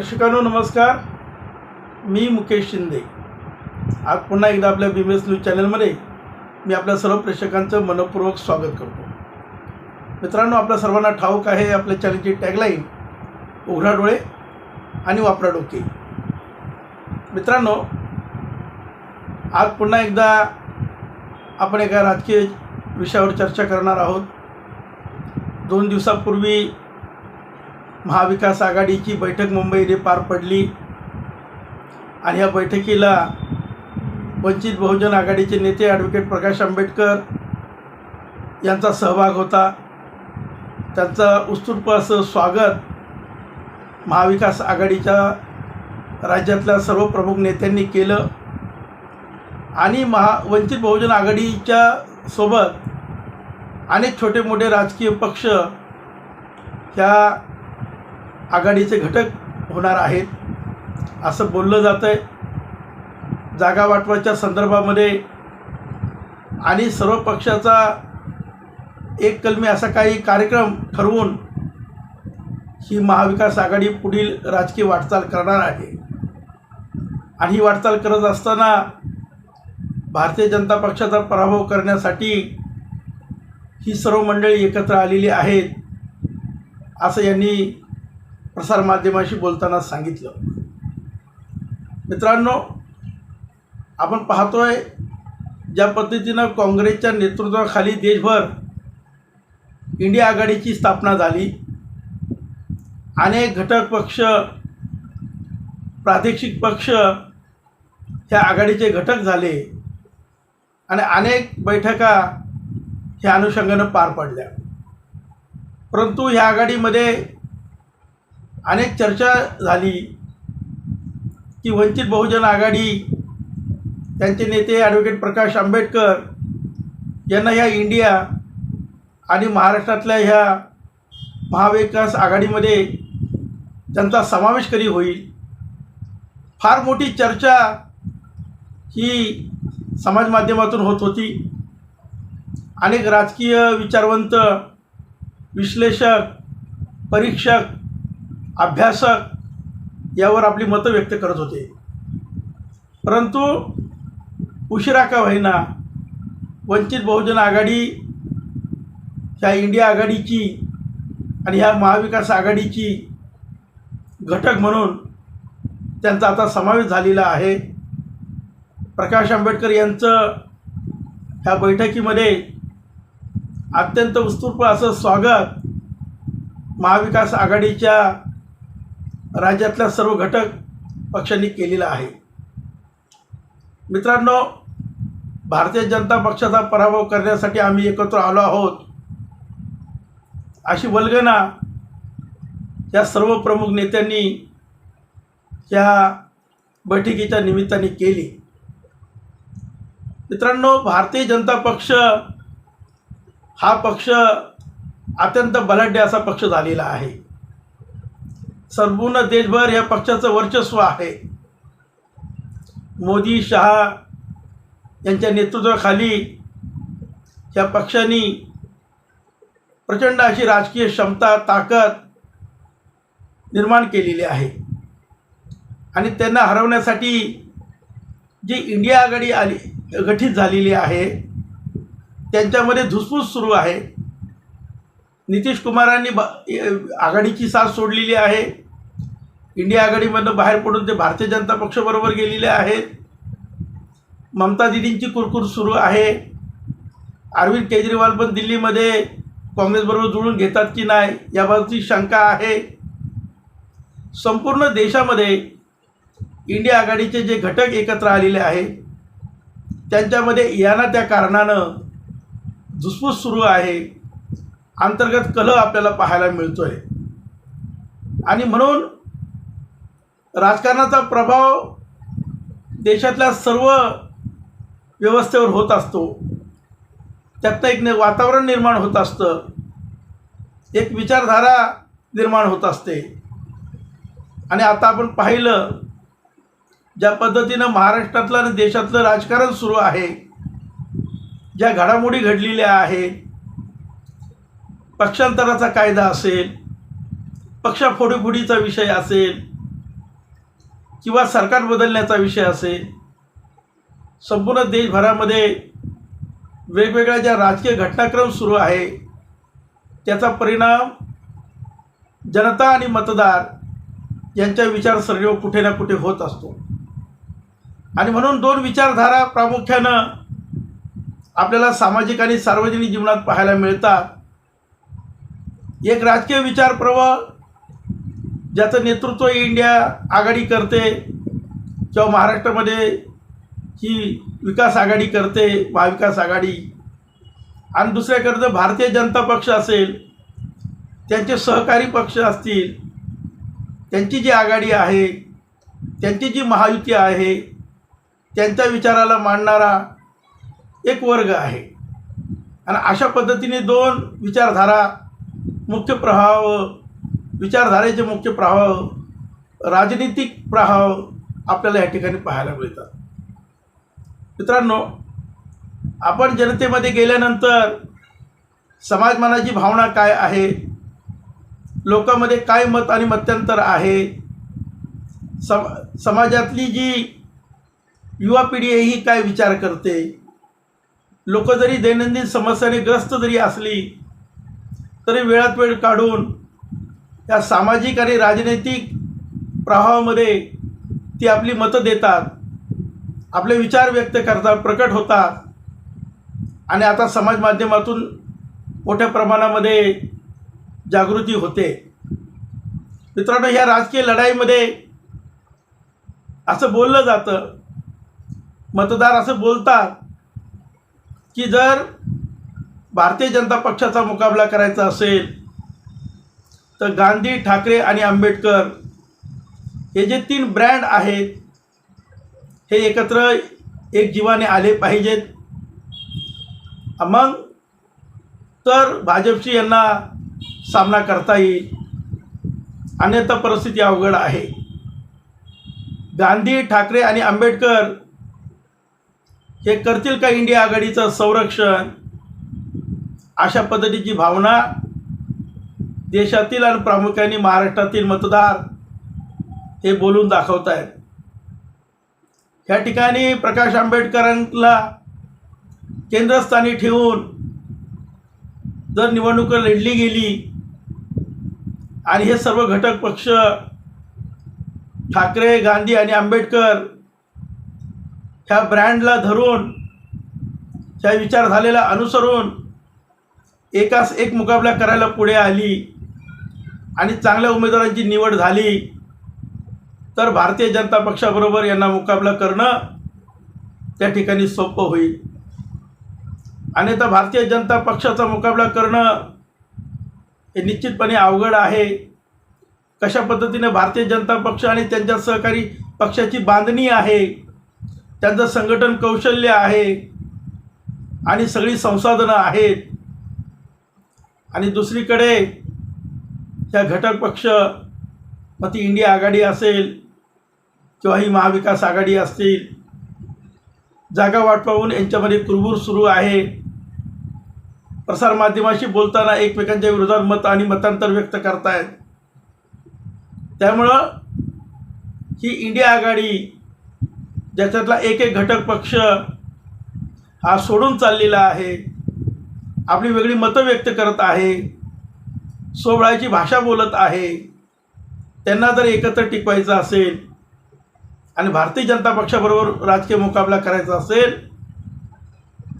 प्रेक्षकांनो नमस्कार. मी मुकेश शिंदे. आज पुन्हा एकदा आपल्या बी एस न्यूज चॅनलमध्ये मी आपल्या सर्व प्रेक्षकांचं मनपूर्वक स्वागत करतो. मित्रांनो आपल्या सर्वांना ठाऊक आहे आपल्या चॅनलची टॅगलाईन उघडा डोळे आणि वापरा डोके. मित्रांनो आज पुन्हा एकदा आपण एका राजकीय विषयावर चर्चा करणार आहोत. दोन दिवसापूर्वी महाविकास आघाडीची बैठक मुंबईने पार पडली. आणि या बैठकीला वंचित बहुजन आघाडीचे नेते ॲडव्होकेट प्रकाश आंबेडकर यांचा सहभाग होता. त्यांचं उत्स्फूर्त असं स्वागत महाविकास आघाडीच्या राज्यातल्या सर्व प्रमुख नेत्यांनी केलं. आणि महा वंचित बहुजन आघाडीच्या सोबत अनेक छोटे मोठे राजकीय पक्ष ह्या आघाडीचे घटक होणार आहेत. असं बोललं जातं आहे जागा वाटवाच्या संदर्भामध्ये आणि सर्व पक्षाचा एक कलमी असा काही कार्यक्रम ठरवून ही महाविकास आघाडी पुढील राजकीय वाटचाल करणार आहे. आणि ही वाटचाल करत असताना भारतीय जनता पक्षाचा पराभव करण्यासाठी ही सर्व मंडळी एकत्र आलेली आहेत असं यांनी प्रसारमाध्यमाशी बोलताना सांगितलं. मित्रांनो आपण पाहतोय ज्या पद्धतीनं काँग्रेसच्या नेतृत्वाखाली देशभर इंडिया आघाडीची स्थापना झाली. अनेक घटक पक्ष प्रादेशिक पक्ष ह्या आघाडीचे घटक झाले आणि अनेक बैठका ह्या अनुषंगानं पार पडल्या. परंतु ह्या आघाडीमध्ये अनेक चर्चा झाली की वंचित बहुजन आघाडी त्यांचे नेते ॲडव्होकेट प्रकाश आंबेडकर यांना ह्या इंडिया आणि महाराष्ट्रातल्या ह्या महाविकास आघाडीमध्ये त्यांचा समावेश कधी होईल? फार मोठी चर्चा ही समाज माध्यमातून होत होती. अनेक राजकीय विचारवंत विश्लेषक परीक्षक अभ्यासक यावर आपली मतं व्यक्त करत होते. परंतु उशिरा का होईना वंचित बहुजन आघाडी ह्या इंडिया आघाडीची आणि ह्या महाविकास आघाडीची घटक म्हणून त्यांचा आता समावेश झालेला आहे. प्रकाश आंबेडकर यांचं ह्या बैठकीमध्ये अत्यंत उत्स्फूर्त असं स्वागत महाविकास आघाडीच्या राज्यातल्या सर्व घटक पक्षांनी केलेला आहे. मित्रांनो भारतीय जनता पक्षाचा पराभव करण्यासाठी आम्ही एकत्र आलो आहोत. अशी वल्गना या सर्व प्रमुख नेत्यांनी या बैठकीच्या निमित्ताने केली. मित्रांनो भारतीय जनता पक्ष हा पक्ष अत्यंत बलाढ्य असा पक्ष झालेला आहे. संपूर्ण देशभर या पक्षाचं वर्चस्व आहे. मोदी शहा यांच्या नेतृत्वाखाली या पक्षांनी प्रचंड अशी राजकीय क्षमता ताकद निर्माण केलेली आहे. आणि त्यांना हरवण्यासाठी जी इंडिया आघाडी आली गठीत झालेली आहे त्यांच्यामध्ये धुसफूस सुरू आहे. नितीश कुमारांनी आघाडीची साथ सोडलेली आहे. इंडिया आघाडीमधनं बाहेर पडून ते भारतीय जनता पक्षाबरोबर गेलेले आहेत. ममता दिदींची कुरकुर सुरू आहे. अरविंद केजरीवाल पण दिल्लीमध्ये काँग्रेसबरोबर जुळून घेतात की नाही याबाबतची शंका आहे. संपूर्ण देशामध्ये इंडिया आघाडीचे जे घटक एकत्र आलेले आहेत त्यांच्यामध्ये याना त्या कारणानं धुसफूस सुरू आहे. अंतर्गत कलह आपल्याला पाहायला मिळतो आहे आणि म्हणून राजकारणाचा प्रभाव देशातल्या सर्व व्यवस्थेवर होत असतो. त्यातनं एक वातावरण निर्माण होत असतं. एक विचारधारा निर्माण होत असते. आणि आता आपण पाहिलं ज्या पद्धतीनं महाराष्ट्रातलं आणि देशातलं राजकारण सुरू आहे ज्या घडामोडी घडलेल्या आहेत पक्षांतराचा कायदा असेल पक्षाफोडीफोडीचा विषय असेल किंवा सरकार बदलण्याचा विषय असेल संपूर्ण देशभरामध्ये वेगवेगळ्या ज्या राजकीय घटनाक्रम सुरू आहे त्याचा परिणाम जनता आणि मतदार यांच्या विचारसरणीवर कुठे ना कुठे होत असतो. आणि म्हणून दोन विचारधारा प्रामुख्यानं आपल्याला सामाजिक आणि सार्वजनिक जीवनात पाहायला मिळतात. एक राजकीय विचार प्रवाह ज्याचं नेतृत्व इंडिया आघाडी करते किंवा महाराष्ट्रामध्ये ही विकास आघाडी करते महाविकास आघाडी. आणि दुसऱ्याकडं भारतीय जनता पक्ष असेल त्यांचे सहकारी पक्ष असतील त्यांची जी आघाडी आहे त्यांची जी महायुती आहे त्यांच्या विचाराला मांडणारा एक वर्ग आहे. आणि अशा पद्धतीने दोन विचारधारा मुख्य प्रभाव विचारधारेचे मुख्य प्रभाव राजनीतिक प्रभाव आपल्याला या ठिकाणी पाहायला मिळतात. मित्रांनो आपण जनतेमध्ये गेल्यानंतर समाजमानाची भावना काय आहे? लोकांमध्ये काय मत आणि मत्यंतर आहे? सम समाजातली जी युवा पिढी आहे ही काय विचार करते? लोक जरी दैनंदिन समस्याने ग्रस्त जरी असली तरी वेळात वेळ काढून त्या सामाजिक आणि राजनैतिक प्रभावामध्ये ती आपली मतं देतात आपले विचार व्यक्त करतात प्रकट होतात. आणि आता समाज माध्यमातून मोठ्या प्रमाणामध्ये जागृती होते. मित्रांनो ह्या राजकीय लढाईमध्ये असं बोललं जातं मतदार असं बोलतात की जर भारतीय जनता पक्षाचा मुकाबला करायचा असेल तर गांधी ठाकरे आणि आंबेडकर हे जे तीन ब्रँड आहेत हे एकत्र एक जीवाने आले पाहिजेत. मग तर भाजपशी यांना सामना करता येईल. अन्यथा परिस्थिती अवघड आहे. गांधी ठाकरे आणि आंबेडकर हे करतील का इंडिया आघाडीचं संरक्षण? अशा पद्धतीची भावना देशातील आणि प्रामुख्याने महाराष्ट्रातील मतदार हे बोलून दाखवत आहेत. ह्या ठिकाणी प्रकाश आंबेडकरांना केंद्रस्थानी ठेवून जर निवडणूक लढली गेली आणि हे सर्व घटक पक्ष ठाकरे गांधी आणि आंबेडकर ह्या ब्रँडला धरून ह्या विचार झालेला अनुसरून एकास एक मुकाबला करायला पुढे आली आणि चांगल्या उमेदवारांची निवड झाली तर भारतीय जनता पक्षाबरोबर यांना मुकाबला करणं त्या ठिकाणी सोपं होईल. आणि तर भारतीय जनता पक्षाचा मुकाबला करणं हे निश्चितपणे अवघड आहे. कशा पद्धतीने भारतीय जनता पक्ष आणि त्यांच्या सहकारी पक्षाची बांधणी आहे त्यांचं संघटन कौशल्य आहे आणि सगळी संसाधनं आहेत आणि दुसरीकडे ह्या घटक पक्ष मग ती इंडिया आघाडी असेल किंवा ही महाविकास आघाडी असतील जागा वाट पाहून यांच्यामध्ये कुरबूर सुरू आहे. प्रसारमाध्यमाशी बोलताना एकमेकांच्या विरोधात मत आणि मतांतर व्यक्त करतायत. त्यामुळं ही इंडिया आघाडी ज्याच्यातला एक एक घटक पक्ष हा सोडून चाललेला आहे. आपली वेगळी मतं व्यक्त करत आहे. सोबळाची भाषा बोलत आहे. त्यांना जर एकत्र टिकवायचं असेल आणि भारतीय जनता पक्षाबरोबर राजकीय मुकाबला करायचा असेल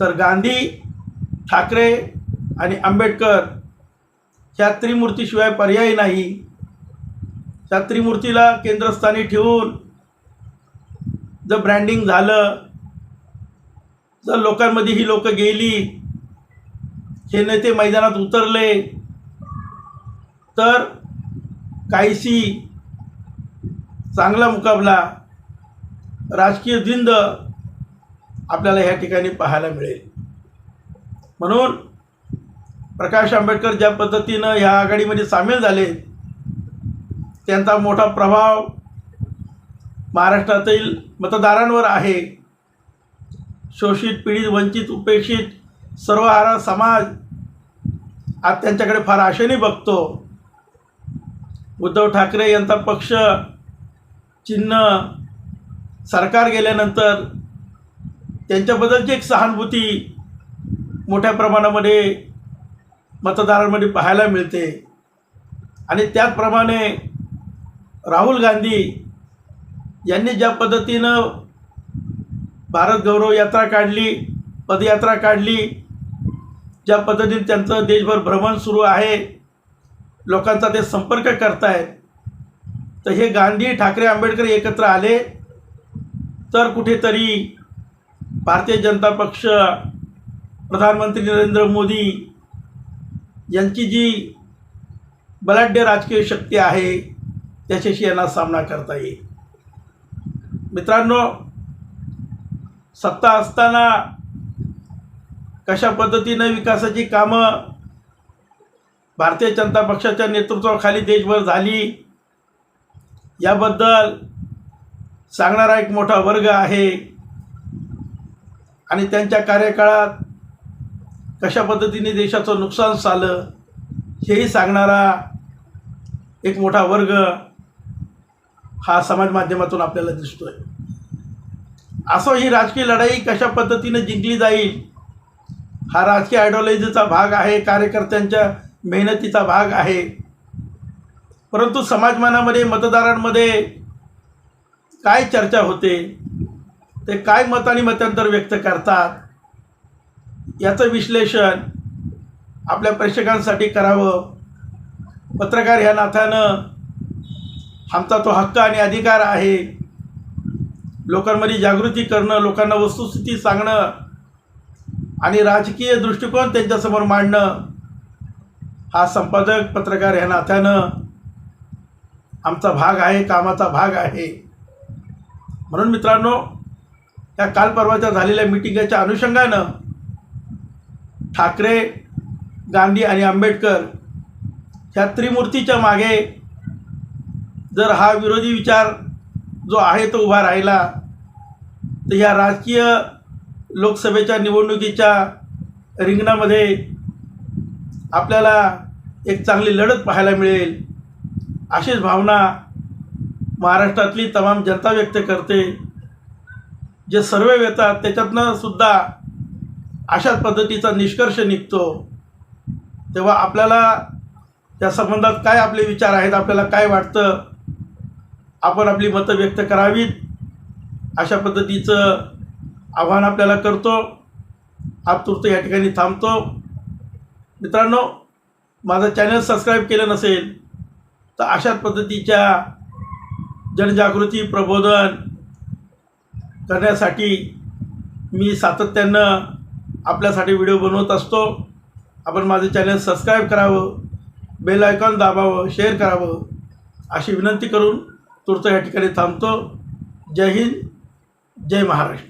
तर गांधी ठाकरे आणि आंबेडकर ह्या त्रिमूर्तीशिवाय पर्याय नाही. त्या त्रिमूर्तीला केंद्रस्थानी ठेवून जर ब्रँडिंग झालं जर लोकांमध्ये ही लोकं गेली हे नेते मैदानात उतरले. तर काहीशी चांगला मुकाबला राजकीय जिंद आपल्याला ह्या ठिकाणी पाहायला मिळेल. म्हणून प्रकाश आंबेडकर ज्या पद्धतीनं ह्या आघाडीमध्ये सामील झाले त्यांचा मोठा प्रभाव महाराष्ट्रातील मतदारांवर आहे. शोषित पीडित वंचित उपेक्षित सर्व आरा समाज आज त्यांच्याकडे फार आशेने बघतो. उद्धव ठाकरे यांचा पक्ष चिन्ह सरकार गेल्यानंतर त्यांच्याबद्दलची एक सहानुभूती मोठ्या प्रमाणामध्ये मतदारांमध्ये पाहायला मिळते. आणि त्याचप्रमाणे राहुल गांधी यांनी ज्या पद्धतीनं भारत गौरव यात्रा काढली पदयात्रा काढली. ज्या पद्धतीने त्यांचं देशभर भ्रमण सुरू आहे लोकांचा ते संपर्क करतायत. तर हे गांधी ठाकरे आंबेडकर एकत्र आले. तर कुठेतरी भारतीय जनता पक्ष प्रधानमंत्री नरेंद्र मोदी यांची जी बलाढ्य राजकीय शक्ती आहे त्याच्याशी यांना सामना करता येईल. मित्रांनो सत्ता असताना कशा पद्धतीनं विकासाची कामं भारतीय जनता पक्षाच्या नेतृत्वाखाली देशभर झाली याबद्दल सांगणारा एक मोठा वर्ग आहे. आणि त्यांच्या कार्यकाळात कशा पद्धतीने देशाचं नुकसान झालं हेही सांगणारा एक मोठा वर्ग हा समाज माध्यमातून आपल्याला दिसतोय. असं ही राजकीय लढाई कशा पद्धतीने जिंकली जाईल हा राजकीय आयडिओलॉजीचा भाग आहे कार्यकर्त्यांच्या मेहनतीचा भाग आहे. परंतु समाजमानामध्ये मतदारांमध्ये काय चर्चा होते ते काय मत आणि मतांतर व्यक्त करतात याचं विश्लेषण आपल्या प्रेक्षकांसाठी करावं. पत्रकार ह्या नात्यानं आमचा तो हक्क आणि अधिकार आहे. लोकांमध्ये जागृती करणं लोकांना वस्तुस्थिती सांगणं आणि राजकीय दृष्टिकोन त्यांच्यासमोर मांडणं हा संपादक पत्रकार ह्या नात्यानं आमचा भाग आहे कामाचा भाग आहे. म्हणून मित्रांनो या काल परवाच्या झालेल्या मिटिंगच्या अनुषंगानं ठाकरे गांधी आणि आंबेडकर ह्या त्रिमूर्तीच्या मागे जर हा विरोधी विचार जो आहे तो उभा राहिला तर ह्या राजकीय लोकसभेच्या निवडणुकीच्या रिंगणामध्ये आपल्याला एक चांगली लढत पाहायला मिळेल. अशीच भावना महाराष्ट्रातली तमाम जनता व्यक्त करते. जे सर्वे येतात त्याच्यातनं सुद्धा अशाच पद्धतीचा निष्कर्ष निघतो. तेव्हा आपल्याला त्या संबंधात काय आपले विचार आहेत आपल्याला काय वाटतं आपण आपली मतं व्यक्त करावीत. अशा पद्धतीचं आव्हान आपल्याला करतो. आतुरत या ठिकाणी थांबतो. मित्रांनो माझं चॅनल सबस्क्राईब केलं नसेल तर अशा पद्धतीच्या जनजागृती प्रबोधन करण्यासाठी मी सातत्यानं आपल्यासाठी व्हिडिओ बनवत असतो. आपण माझं चॅनल सबस्क्राईब करावं बेल आयकॉन दाबावं शेअर करावं अशी विनंती करून तुर्त या ठिकाणी थांबतो. जय हिंद जय महाराष्ट्र.